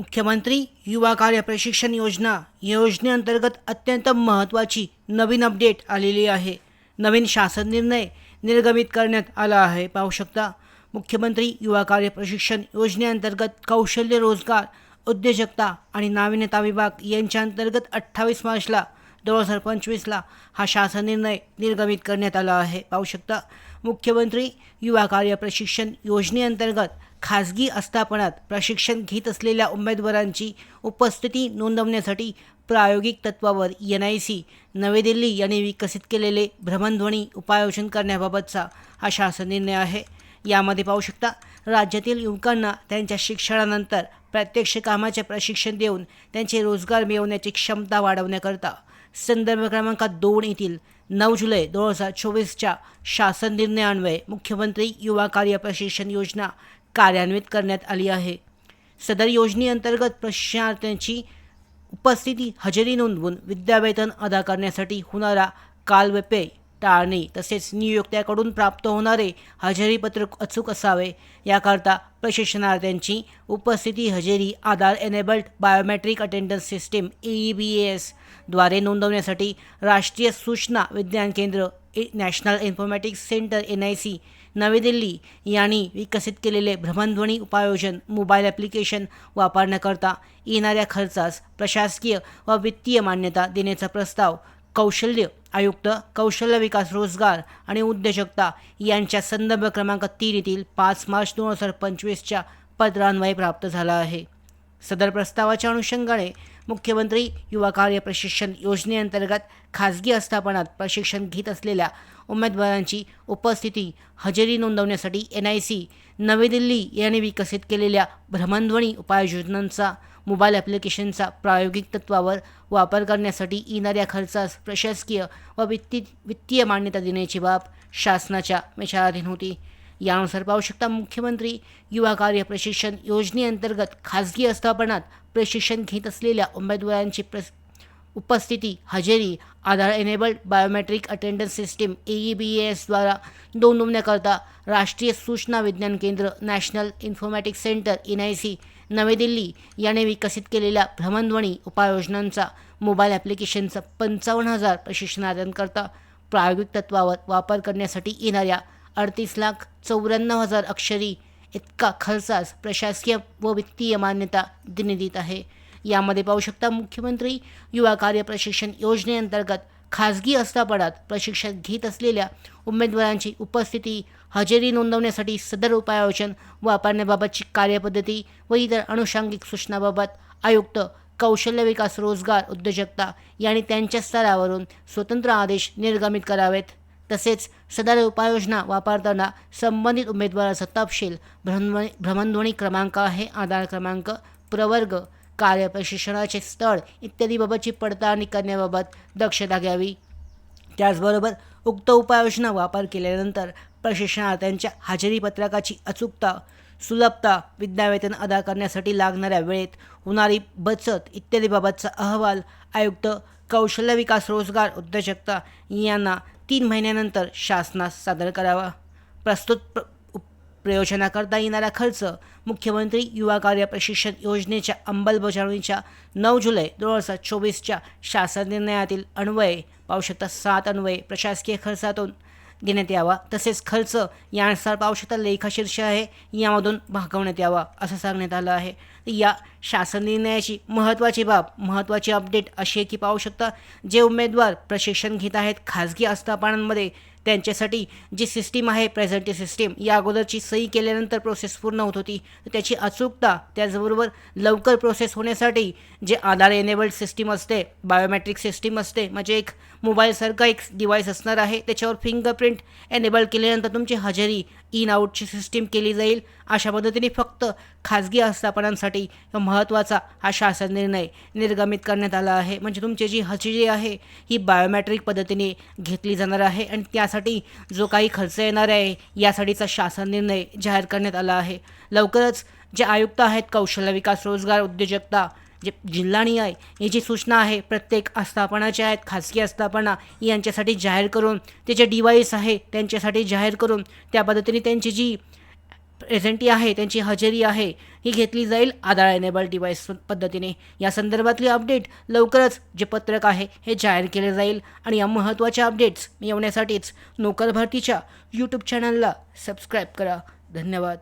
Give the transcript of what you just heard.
मुख्यमंत्री युवा कार्य प्रशिक्षण योजना या योजनेअंतर्गत अत्यंत महत्त्वाची नवीन अपडेट आलेली आहे. नवीन शासन निर्णय निर्गमित करण्यात आला आहे. पाहू शकता मुख्यमंत्री युवा कार्य प्रशिक्षण योजनेअंतर्गत कौशल्य रोजगार उद्योजकता आणि नाविन्यता विभाग यांच्या अंतर्गत अठ्ठावीस मार्चला दोन हजार पंचवीसला हा शासन निर्णय निर्गमित करण्यात आला आहे. पाहू शकता मुख्यमंत्री युवा कार्य प्रशिक्षण योजनेअंतर्गत खाजगी आस्थापनात प्रशिक्षण घेत असलेल्या उमेदवारांची उपस्थिती नोंदवण्यासाठी प्रायोगिक तत्वावर N I C Navi Delhi यांनी विकसित केलेले भ्रमणध्वनी उपाययोजन करण्याबाबतचा हा शासन निर्णय आहे. यामध्ये पाहू शकता राज्यातील युवकांना त्यांच्या शिक्षणानंतर प्रत्यक्ष कामाचे प्रशिक्षण देऊन त्यांचे रोजगार मिळवण्याची क्षमता वाढवण्याकरता संदर्भ क्रमांक दोन येथील नऊ जुलै दोन हजार चोवीसच्या शासन निर्णयान्वये मुख्यमंत्री युवा कार्य प्रशिक्षण योजना कार्यान्वित करण्यात आली आहे. सदर योजनेअंतर्गत प्रशिक्षणार्थ्यांची उपस्थिती हजेरी नोंदवून विद्यावेतन अदा करण्यासाठी होणारा कालव्यपय टाळणे. तसेच नियोक्त्याकडून प्राप्त होणारे हजेरीपत्रक अचूक असावे. याकरता प्रशिक्षणार्थ्यांची उपस्थिती हजेरी Aadhaar enabled biometric attendance system E B एसद्वारे नोंदवण्यासाठी राष्ट्रीय सूचना विज्ञान केंद्र national informatics centre N I C Navi Delhi यांनी विकसित केलेले भ्रमणध्वनी उपायोजन मोबाईल ॲप्लिकेशन वापरण्याकरता येणाऱ्या खर्चास प्रशासकीय व वित्तीय मान्यता देण्याचा प्रस्ताव कौशल्य आयुक्त कौशल्य विकास रोजगार आणि उद्योजकता यांच्या संदर्भ क्रमांक तीन येथील पाच मार्च दोन हजार पंचवीसच्या पत्रान्वये प्राप्त झाला आहे. सदर प्रस्तावाच्या अनुषंगाने मुख्यमंत्री युवा कार्य प्रशिक्षण योजनेअंतर्गत खाजगी आस्थापनात प्रशिक्षण घेत असलेल्या उमेदवारांची उपस्थिती हजेरी नोंदवण्यासाठी N I C Navi Delhi यांनी विकसित केलेल्या भ्रमणध्वनी उपाययोजनांचा मोबाईल ॲप्लिकेशनचा प्रायोगिक तत्वावर वापर करण्यासाठी येणाऱ्या खर्चास प्रशासकीय व वित्ती वित्तीय मान्यता देण्याची बाब शासनाच्या विचाराधीन होती. यानुसार पाहू शकता मुख्यमंत्री युवा कार्य प्रशिक्षण योजनेअंतर्गत खाजगी आस्थापनात प्रशिक्षण घेत असलेल्या उमेदवारांची प्रस उपस्थिती हजेरी Aadhaar enabled biometric attendance system E B एसद्वारा नोंदवण्याकरता राष्ट्रीय सूचना विज्ञान केंद्र national informatics centre N I C Navi Delhi याने विकसित केलेल्या भ्रमणध्वनी उपाययोजनांचा मोबाईल ॲप्लिकेशनचा पंचावन्न हजार प्रशिक्षणार्थ्यांकरता प्रायोगिक तत्वावर वापर करण्यासाठी येणाऱ्या अडतीस लाख चौऱ्याण्णव हजार अक्षरी इतका खर्चास प्रशासकीय व वित्तीय मान्यता देण्यात आहे. यामध्ये पाहू शकता मुख्यमंत्री युवा कार्य प्रशिक्षण योजनेअंतर्गत खाजगी आस्थापनात प्रशिक्षण घेत असलेल्या उमेदवारांची उपस्थिती हजेरी नोंदवण्यासाठी सदर उपाययोजन वापरण्याबाबतची कार्यपद्धती व इतर अनुषंगिक सूचनाबाबत आयुक्त कौशल्य विकास रोजगार उद्योजकता यांनी त्यांच्या स्तरावरून स्वतंत्र आदेश निर्गमित करावेत. तसेच सदर उपाययोजना वापरताना संबंधित उमेदवाराचा तपशील भ्रमणध्वनी भ्रमणध्वनी क्रमांक आहे आधार क्रमांक प्रवर्ग कार्य प्रशिक्षणाचे स्थळ इत्यादीबाबतची पडताळणी करण्याबाबत दक्षता घ्यावी. त्याचबरोबर उक्त उपाययोजना वापर केल्यानंतर प्रशिक्षणार्थ्यांच्या हजेरीपत्रकाची अचूकता सुलभता विद्यावेतन अदा करण्यासाठी लागणाऱ्या वेळेत होणारी बचत इत्यादीबाबतचा अहवाल आयुक्त कौशल्य विकास रोजगार उद्योजकता यांना तीन महिन्यानंतर शासनास सादर करावा. प्रस्तुत प्र उप- प्रयोजनाकरता येणारा खर्च मुख्यमंत्री युवा कार्य प्रशिक्षण योजनेच्या अंमलबजावणीच्या नऊ जुलै दोन हजार चोवीसच्या शासन निर्णयातील अन्वये पाहू सात अन्वये प्रशासकीय खर्चातून देण्यात यावा. तसेच खर्च यानुसार पाहू शकता लेखाशीर्ष आहे. यामधून भागवण्यात यावा असं सांगण्यात आलं आहे. या शासन निर्णयाची महत्त्वाची बाब महत्त्वाची अपडेट अशी आहे की पाहू शकता जे उमेदवार प्रशिक्षण घेत आहेत खाजगी आस्थापनांमध्ये त्यांच्यासाठी जी सिस्टीम आहे प्रेझेंटी सिस्टीम या अगोदरची सही केल्यानंतर प्रोसेस पूर्ण होत होती. त्याची अचूकता त्याचबरोबर लवकर प्रोसेस होण्यासाठी जे आधार एनेबल्ड सिस्टीम असते बायोमॅट्रिक सिस्टीम असते म्हणजे एक मोबाईलसारखा एक डिव्हाइस असणार आहे त्याच्यावर फिंगरप्रिंट एनेबल केल्यानंतर तुमची हजेरी इन आउटची सिस्टीम केली जाईल. अशा पद्धतीने फक्त खाजगी आस्थापनांसाठी महत्त्वाचा हा शासन निर्णय निर्गमित करण्यात आला आहे. म्हणजे तुमची जी हजेरी आहे ही बायोमॅट्रिक पद्धतीने घेतली जाणार आहे आणि त्या करण्यासाठी जो काही खर्च येणार आहे यासाठीचा शासन निर्णय जाहीर करण्यात आला आहे. लवकरच जे आयुक्त आहेत कौशल्य विकास रोजगार उद्योजकता जे जिल्हानिहाय आहे याची सूचना आहे. प्रत्येक आस्थापनाच्या आहेत खासगी आस्थापना यांच्यासाठी जाहीर करून ते जे डिवाईस आहे त्यांच्यासाठी जाहीर करून त्या पद्धतीने त्यांची जी प्रेझेंटी आहे त्यांची हजेरी आहे ही घेतली जाईल आधार एनेबल डिव्हाइस पद्धतीने. या संदर्भातली अपडेट लवकरच जे पत्रक आहे हे जाहीर केले जाईल. आणि या महत्त्वाच्या अपडेट्स मिळवण्यासाठीच नोकर भरतीच्या यूट्यूब चॅनलला सबस्क्राईब करा. धन्यवाद.